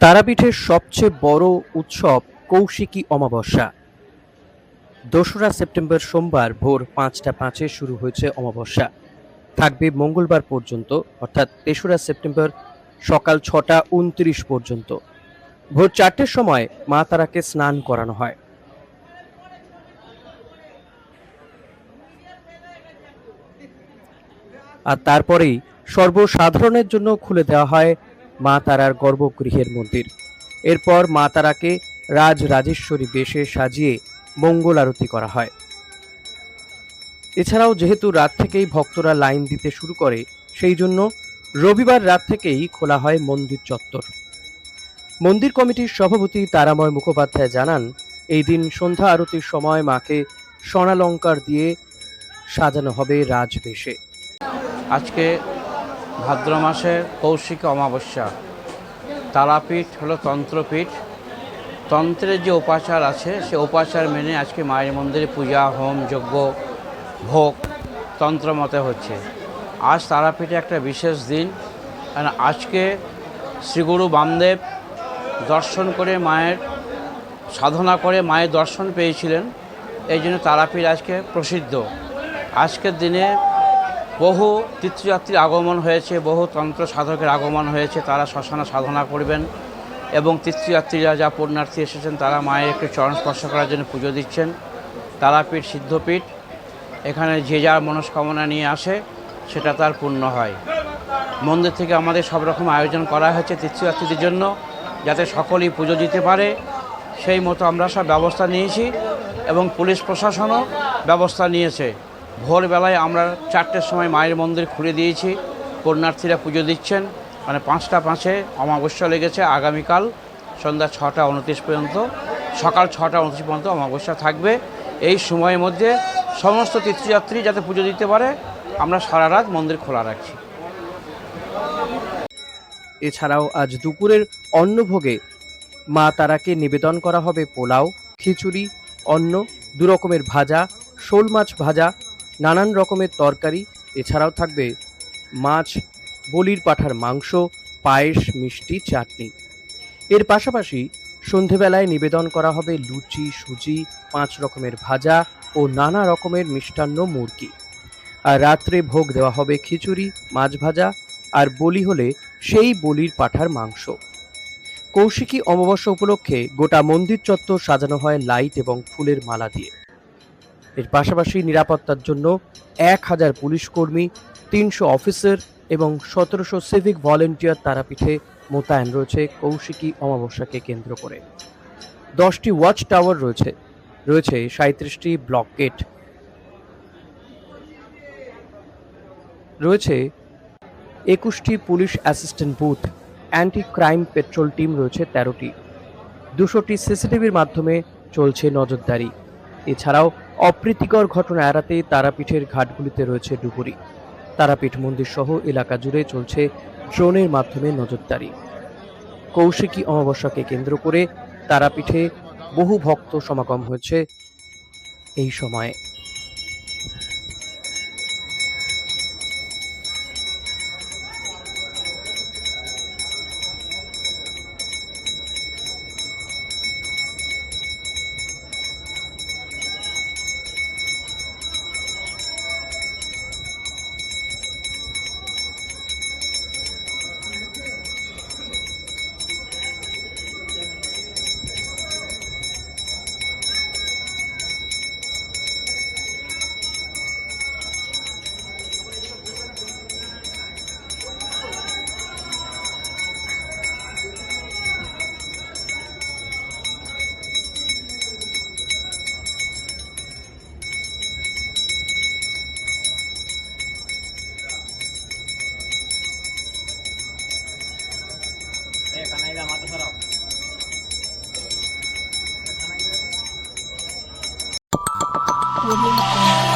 তারাপীঠের সবচেয়ে বড় উৎসব কৌশিকী অমাবস্যা। দোসরা সেপ্টেম্বর সোমবার ভোর পাঁচটা পাঁচে শুরু হয়েছে অমাবস্যা। থাকবে মঙ্গলবার পর্যন্ত, অর্থাৎ তেসরা সেপ্টেম্বর সকাল ছটা উনত্রিশ পর্যন্ত। ভোর চারটের সময় মা তারাকে স্নান করানো হয়। আর তারপরেই সর্বসাধারণের জন্য খুলে দেওয়া হয় মা তারার গর্ভগৃহের মন্দির। এরপর মা তারাকে রাজ রাজেশ্বরী বেশে সাজিয়ে মঙ্গল আরতি করা হয়। এছাড়াও যেহেতু রাত থেকেই ভক্তরা লাইন দিতে শুরু করে, সেই জন্য রবিবার রাত থেকেই খোলা হয় মন্দির চত্বর। মন্দির কমিটির সভাপতি তারাময় মুখোপাধ্যায় জানান, এই দিন সন্ধ্যা আরতির সময় মাকে স্বর্ণালঙ্কার দিয়ে সাজানো হবে রাজবেশে আজকে ভাদ্র মাসের কৌশিক অমাবস্যা। তারাপীঠ হলো তন্ত্রপীঠ। তন্ত্রের যে উপাচার আছে, সে উপাচার মেনে আজকে মায়ের মন্দিরে পূজা, হোম, যজ্ঞ, ভোগ তন্ত্র মতে হচ্ছে। আজ তারাপীঠে একটা বিশেষ দিন। কারণ আজকে শ্রীগুরু বামদেব দর্শন করে মায়ের, সাধনা করে মায়ের দর্শন পেয়েছিলেন। এই জন্য তারাপীঠ আজকে প্রসিদ্ধ। আজকের দিনে বহু তীর্থযাত্রীর আগমন হয়েছে, বহু তন্ত্র সাধকের আগমন হয়েছে, তারা শ্মশানে সাধনা করবেন এবং তীর্থযাত্রীরা যা পুণ্যার্থী এসেছেন, তারা মায়ের একটু চরণ স্পর্শ করার জন্য পুজো দিচ্ছেন। তারাপীঠ সিদ্ধপীঠ, এখানে যে যার মনস্কামনা নিয়ে আসে, সেটা তার পূর্ণ হয়। মন্দির থেকে আমাদের সব রকম আয়োজন করা হয়েছে তীর্থযাত্রীদের জন্য, যাতে সকলেই পুজো দিতে পারে। সেই মতো আমরা সব ব্যবস্থা নিয়েছি এবং পুলিশ প্রশাসনও ব্যবস্থা নিয়েছে। ভোরবেলায় আমরা চারটের সময় মায়ের মন্দির খুলে দিয়েছি। পুণ্যার্থীরা পুজো দিচ্ছেন। মানে পাঁচটা পাঁচে অমাবস্যা লেগেছে আগামীকাল, সন্ধ্যা ছটা উনত্রিশ পর্যন্ত। সকাল ছটা উনত্রিশ পর্যন্ত অমাবস্যা থাকবে। এই সময়ের মধ্যে সমস্ত তীর্থযাত্রী যাতে পুজো দিতে পারে, আমরা সারা রাত মন্দির খোলা রাখছি। এছাড়াও আজ দুপুরের অন্নভোগে মা তারাকে নিবেদন করা হবে পোলাও, খিচুড়ি, অন্ন দু রকমের ভাজা, শোল মাছ ভাজা নানান রকমের তরকারি, এছাড়াও থাকবে মাছ, বলির পাঠার মাংস, পায়েস, মিষ্টি, চাটনি। এর পাশাপাশি সন্ধেবেলায় নিবেদন করা হবে লুচি, সুজি, পাঁচ রকমের ভাজা ও নানা রকমের মিষ্টান্ন মুরগি। আর রাত্রে ভোগ দেওয়া হবে খিচুড়ি, মাছ ভাজা আর বলি হলে সেই বলির পাঠার মাংস। কৌশিকী অমাবস্যা উপলক্ষে গোটা মন্দির চত্বর সাজানো হয় লাইট এবং ফুলের মালা দিয়ে। এর পাশাপাশি নিরাপত্তার জন্য এক হাজার পুলিশ কর্মী, তিনশো অফিসার এবং সতেরোশো সিভিক ভলেন্টিয়ার তারাপীঠে মোতায়েন রয়েছে কৌশিকী অমাবস্যাকে কেন্দ্র করে। দশটি ওয়াচ টাওয়ার রয়েছে রয়েছে সাঁত্রিশটি ব্লক গেট। রয়েছে একুশটি police assistant booth anti crime patrol team রয়েছে তেরোটি। দুশোটি সিসিটিভির মাধ্যমে চলছে নজরদারি। এছাড়াও অপ্রীতিকর ঘটনা এড়াতে তারাপীঠের ঘাটগুলিতে রয়েছে ডুবুরি। তারাপীঠ মন্দির সহ এলাকা জুড়ে চলছে ড্রোনের মাধ্যমে নজরদারি। কৌশিকী অমাবস্যাকে কেন্দ্র করে তারাপীঠে বহু ভক্ত সমাগম হয়েছে এই সময়ে। Audio